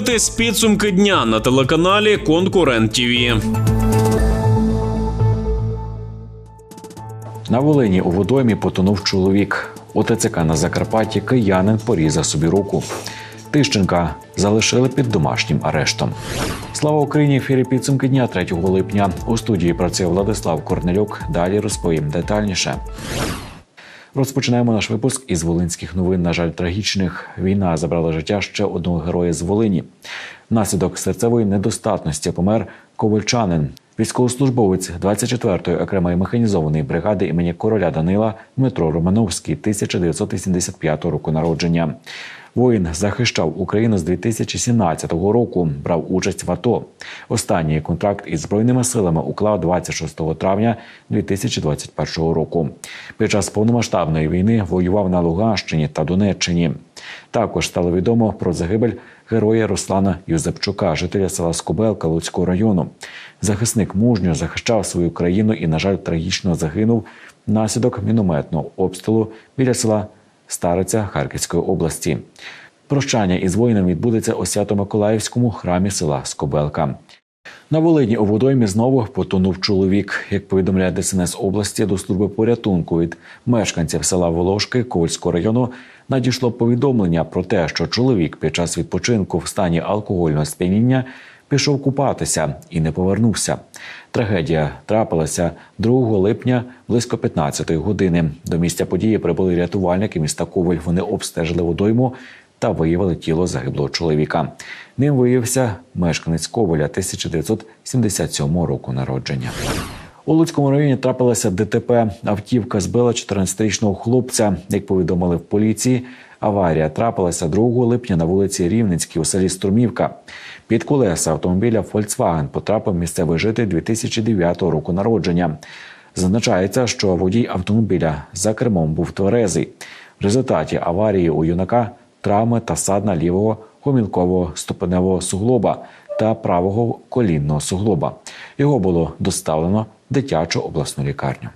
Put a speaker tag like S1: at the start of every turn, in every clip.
S1: дивитесь підсумки дня на телеканалі Конкурент ТІВІ.
S2: На Волині у водоймі потонув чоловік. У ТЦК на Закарпатті киянин порізав собі руку. Тищенка залишили під домашнім арештом. Слава Україні! Ефірі підсумки дня 3 липня. У студії працює Владислав Корнелюк. Далі розповім детальніше. Розпочинаємо наш випуск із волинських новин. На жаль, трагічних. Війна забрала життя ще одного героя з Волині. Внаслідок серцевої недостатності помер ковальчанин. Військовослужбовець 24-ї окремої механізованої бригади імені короля Данила Дмитро Романовський, 1985 року народження. Воїн захищав Україну з 2017 року. Брав участь в АТО. Останній контракт із збройними силами уклав 26 травня 2021 року. Під час повномасштабної війни воював на Луганщині та Донеччині. Також стало відомо про загибель героя Руслана Юзепчука, жителя села Скобелка Луцького району. Захисник мужньо захищав свою країну і, на жаль, трагічно загинув внаслідок мінометного обстрілу біля села Стариця Харківської області. Прощання із воїном відбудеться у Свято-Миколаївському храмі села Скобелка. На Волині у водоймі знову потонув чоловік. Як повідомляє ДСНС області до служби порятунку від мешканців села Волошки Ковальського району надійшло повідомлення про те, що чоловік під час відпочинку в стані алкогольного сп'яніння пішов купатися і не повернувся. Трагедія трапилася 2 липня близько 15 години. До місця події прибули рятувальники міста Коваль. Вони обстежили водойму та виявили тіло загиблого чоловіка. Ним виявився мешканець Коваля 1977 року народження. У Луцькому районі трапилося ДТП. Автівка збила 14-річного хлопця. Як повідомили в поліції, аварія трапилася 2 липня на вулиці Рівненській у селі Струмівка. Під колеса автомобіля Volkswagen потрапив місцевий житель 2009 року народження. Зазначається, що водій автомобіля за кермом був тверезий. В результаті аварії у юнака травми та садна лівого гомілкового ступеневого суглоба та правого колінного суглоба. Його було доставлено в дитячу обласну лікарню.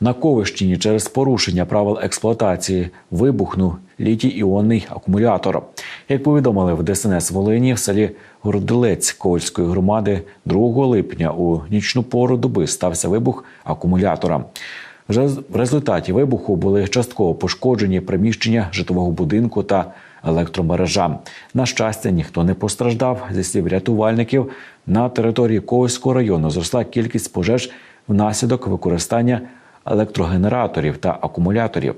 S2: На Ковищині через порушення правил експлуатації вибухнув літій іонний акумулятор. Як повідомили в ДСНС Волині в селі Городилець Ковальської громади 2 липня у нічну пору доби стався вибух акумулятора. В результаті вибуху були частково пошкоджені приміщення житлового будинку та електромережа. На щастя, ніхто не постраждав. Зі слів рятувальників на території Ковальського району зросла кількість пожеж внаслідок використання електрогенераторів та акумуляторів.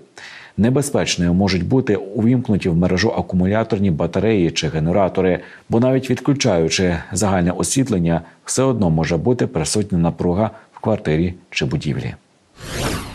S2: Небезпечною можуть бути увімкнуті в мережу акумуляторні батареї чи генератори, бо навіть відключаючи загальне освітлення, все одно може бути присутня напруга в квартирі чи будівлі.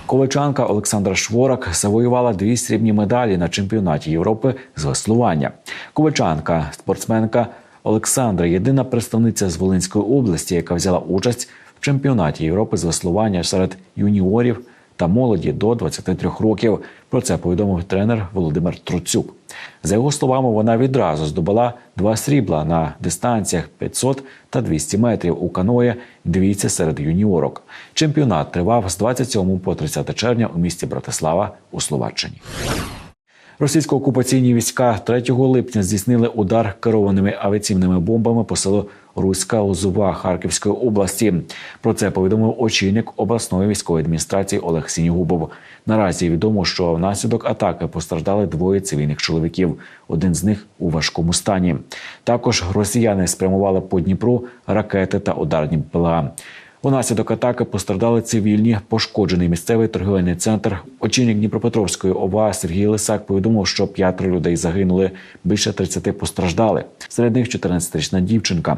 S2: Ковальчанка Олександра Шворак завоювала дві срібні медалі на чемпіонаті Європи з веслування. Ковальчанка, спортсменка Олександра, єдина представниця з Волинської області, яка взяла участь чемпіонаті Європи з веслування серед юніорів та молоді до 23 років. Про це повідомив тренер Володимир Труцюк. За його словами, вона відразу здобула два срібла на дистанціях 500 та 200 метрів у каное двійці серед юніорок. Чемпіонат тривав з 27 по 30 червня у місті Братислава у Словаччині. Російсько-окупаційні війська 3 липня здійснили удар керованими авіаційними бомбами по селу Руська Лозова Харківської області. Про це повідомив очільник обласної військової адміністрації Олег Сінігубов. Наразі відомо, що внаслідок атаки постраждали двоє цивільних чоловіків. Один з них у важкому стані. Також росіяни спрямували по Дніпру ракети та ударні ПЛА. Унаслідок атаки постраждали цивільні, пошкоджений місцевий торговельний центр. Очільник Дніпропетровської ОВА Сергій Лисак повідомив, що п'ятеро людей загинули, більше 30 постраждали. Серед них 14-річна дівчинка.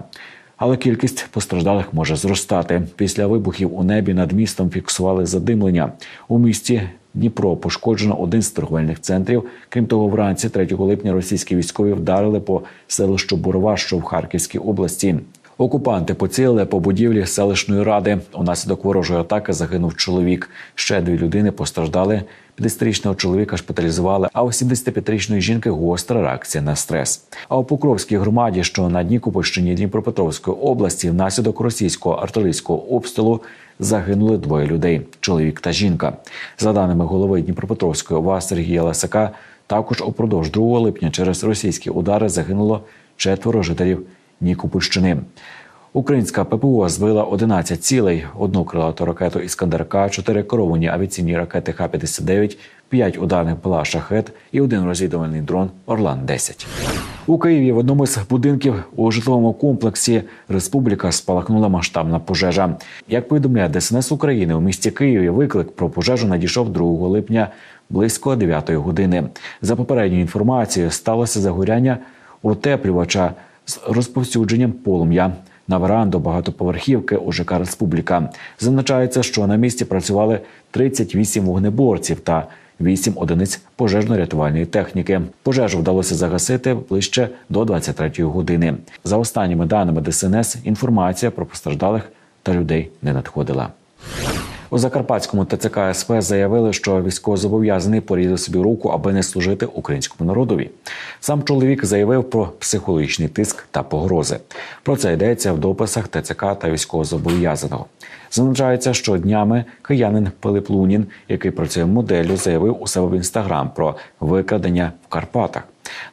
S2: Але кількість постраждалих може зростати. Після вибухів у небі над містом фіксували задимлення. У місті Дніпро пошкоджено один з торговельних центрів. Крім того, вранці 3 липня російські військові вдарили по селищу Бурова, що в Харківській області. Окупанти поцілили по будівлі селищної ради. Унаслідок ворожої атаки загинув чоловік. Ще дві людини постраждали. 50-річного чоловіка шпиталізували, а у 75-річної жінки гостра реакція на стрес. А у Покровській громаді, що на Днікопольщині Дніпропетровської області, внаслідок російського артилерійського обстрілу загинули двоє людей чоловік та жінка. За даними голови Дніпропетровської ОВА Сергія Лисака, також упродовж 2 липня через російські удари загинуло четверо жителів Нікопольщини. Українська ППО збила 11 цілей, одну крилату ракету Іскандер-К, чотири керовані авіаційні ракети Х-59, п'ять ударних ПЛА «Шахет» і один розвідувальний дрон Орлан-10. У Києві в одному з будинків у житловому комплексі Республіка спалахнула масштабна пожежа. Як повідомляє ДСНС України у місті Києві, виклик про пожежу надійшов 2 липня близько 9 години. За попередньою інформацією, сталося загоряння утеплювача з розповсюдженням полум'я. На веранду багатоповерхівки у ЖК Республіка зазначається, що на місці працювали 38 вогнеборців та 8 одиниць пожежно-рятувальної техніки. Пожежу вдалося загасити ближче до 23 години. За останніми даними ДСНС, інформація про постраждалих та людей не надходила. У Закарпатському ТЦК СП заявили, що військовозобов'язаний порізав собі руку, аби не служити українському народові. Сам чоловік заявив про психологічний тиск та погрози. Про це йдеться в дописах ТЦК та військовозобов'язаного. Зазначається, що днями киянин Пилип Лунін, який працює моделлю, заявив у себе в інстаграм про викрадення в Карпатах.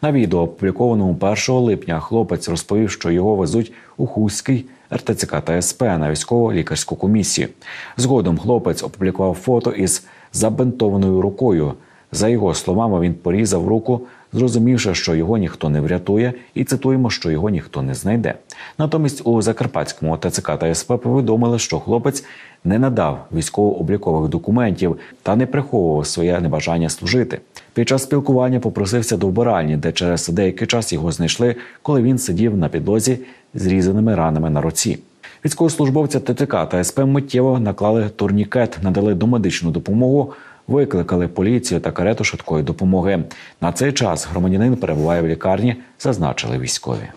S2: На відео, опублікованому 1 липня, хлопець розповів, що його везуть у Хуський РТЦК та СП на військово-лікарську комісію. Згодом хлопець опублікував фото із забинтованою рукою. За його словами, він порізав руку, зрозумівши, що його ніхто не врятує, і цитуємо, що його ніхто не знайде. Натомість у Закарпатському ТЦК та СП повідомили, що хлопець не надав військово-облікових документів та не приховував своє небажання служити. Під час спілкування попросився до вбиральні, де через деякий час його знайшли, коли він сидів на підлозі з різаними ранами на руці. Військовослужбовця ТТК та СП миттєво наклали турнікет, надали домедичну допомогу, викликали поліцію та карету швидкої допомоги. На цей час громадянин перебуває в лікарні, зазначили військові.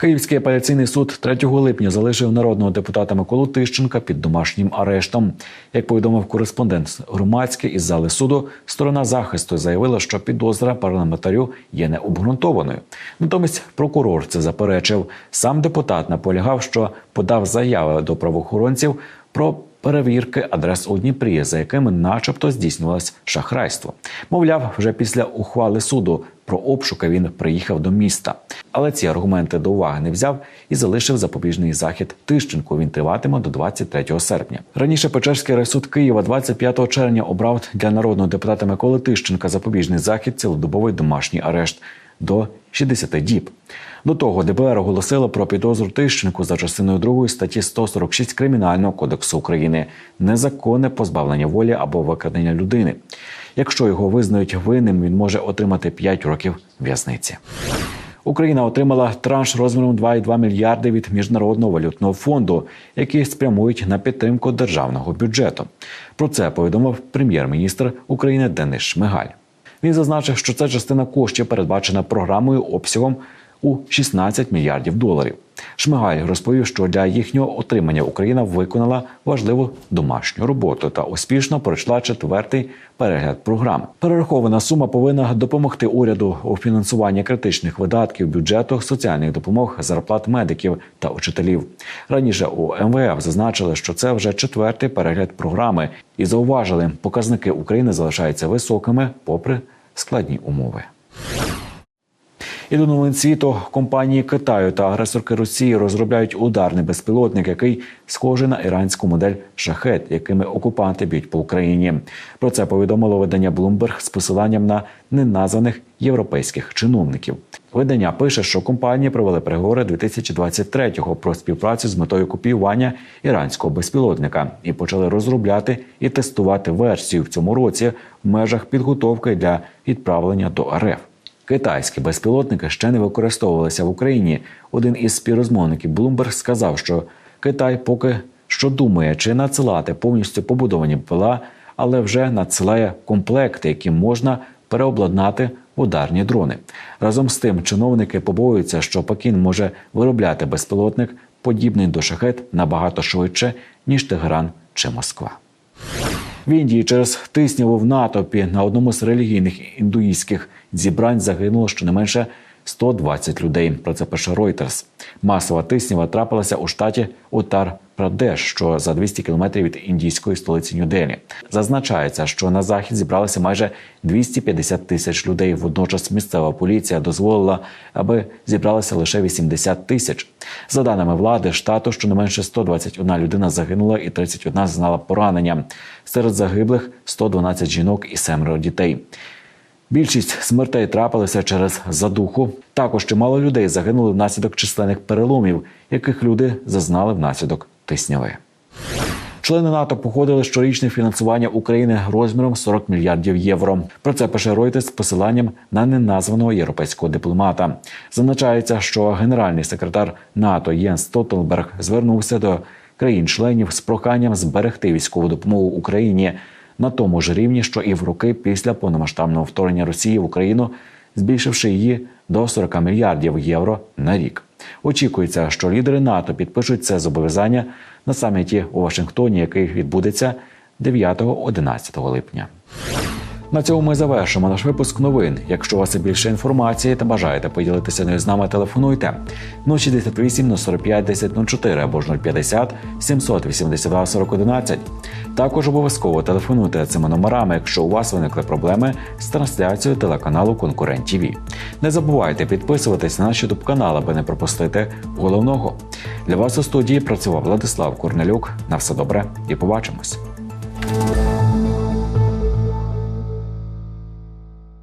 S2: Київський апеляційний суд 3 липня залишив народного депутата Миколу Тищенка під домашнім арештом. Як повідомив кореспондент громадський із зали суду, сторона захисту заявила, що підозра парламентарю є необґрунтованою. Натомість прокурор це заперечив. Сам депутат наполягав, що подав заяви до правоохоронців про перевірки адрес у Дніпрі, за якими, начебто, здійснювалось шахрайство. Мовляв, вже після ухвали суду про обшуки він приїхав до міста. Але ці аргументи до уваги не взяв і залишив запобіжний захід Тищенку. Він триватиме до 23 серпня. Раніше Печерський райсуд Києва 25 червня обрав для народного депутата Миколи Тищенка запобіжний захід цілодобовий домашній арешт до 60 діб. До того ДБР оголосило про підозру Тищенку за частиною 2 статті 146 Кримінального кодексу України незаконне позбавлення волі або викрадення людини. Якщо його визнають винним, він може отримати 5 років в'язниці. Україна отримала транш розміром 2,2 мільярди від міжнародного валютного фонду, який спрямують на підтримку державного бюджету. Про це повідомив прем'єр-міністр України Денис Шмигаль. Він зазначив, що це частина коштів передбачена програмою обсягом у 16 мільярдів доларів. Шмигаль розповів, що для їхнього отримання Україна виконала важливу домашню роботу та успішно пройшла четвертий перегляд програми. Перерахована сума повинна допомогти уряду у фінансуванні критичних видатків бюджету, соціальних допомог, зарплат медиків та учителів. Раніше у МВФ зазначили, що це вже четвертий перегляд програми, і зауважили, показники України залишаються високими попри складні умови. І до новин світу компанії Китаю та агресорки Росії розробляють ударний безпілотник, який схожий на іранську модель шахет, якими окупанти б'ють по Україні. Про це повідомило видання Bloomberg з посиланням на неназваних європейських чиновників. Видання пише, що компанії провели переговори 2023-го про співпрацю з метою копіювання іранського безпілотника і почали розробляти і тестувати версію в цьому році в межах підготовки для відправлення до РФ. Китайські безпілотники ще не використовувалися в Україні. Один із співрозмовників Bloomberg сказав, що Китай поки що думає, чи надсилати повністю побудовані ПЛА, але вже надсилає комплекти, які можна переобладнати в ударні дрони. Разом з тим, чиновники побоюються, що Пекін може виробляти безпілотник, подібний до шахет, набагато швидше ніж Тегеран чи Москва. В Індії через тисняву в натовпі. На одному з релігійних індуїстських зібрань загинуло щонайменше 120 людей. Про це пише Reuters. Масова тиснява трапилася у штаті Утар Прадеш, що за 200 кілометрів від індійської столиці Нью-Делі. Зазначається, що на захід зібралися майже 250 тисяч людей. Водночас місцева поліція дозволила, аби зібралися лише 80 тисяч. За даними влади штату, щонайменше 121 людина загинула і 31 зазнала поранення. Серед загиблих 112 жінок і семеро дітей. Більшість смертей трапилися через задуху. Також чимало людей загинули внаслідок численних переломів, яких люди зазнали внаслідок тисняви. Члени НАТО погодили щорічне фінансування України розміром 40 мільярдів євро. Про це пише Reuters з посиланням на неназваного європейського дипломата. Зазначається, що генеральний секретар НАТО Єнс Столтенберг звернувся до країн-членів з проханням зберегти військову допомогу Україні на тому ж рівні, що і в роки після повномасштабного вторгнення Росії в Україну, збільшивши її до 40 мільярдів євро на рік. Очікується, що лідери НАТО підпишуть це зобов'язання на саміті у Вашингтоні, який відбудеться 9-11 липня. На цьому ми завершимо наш випуск новин. Якщо у вас є більше інформації та бажаєте поділитися нею з нами, телефонуйте 068 045 1004 або ж 050 782 4011. Також обов'язково телефонуйте цими номерами, якщо у вас виникли проблеми з трансляцією телеканалу Конкурент ТВ. Не забувайте підписуватись на наш YouTube канал, аби не пропустити головного. Для вас у студії працював Владислав Корнелюк. На все добре і побачимось.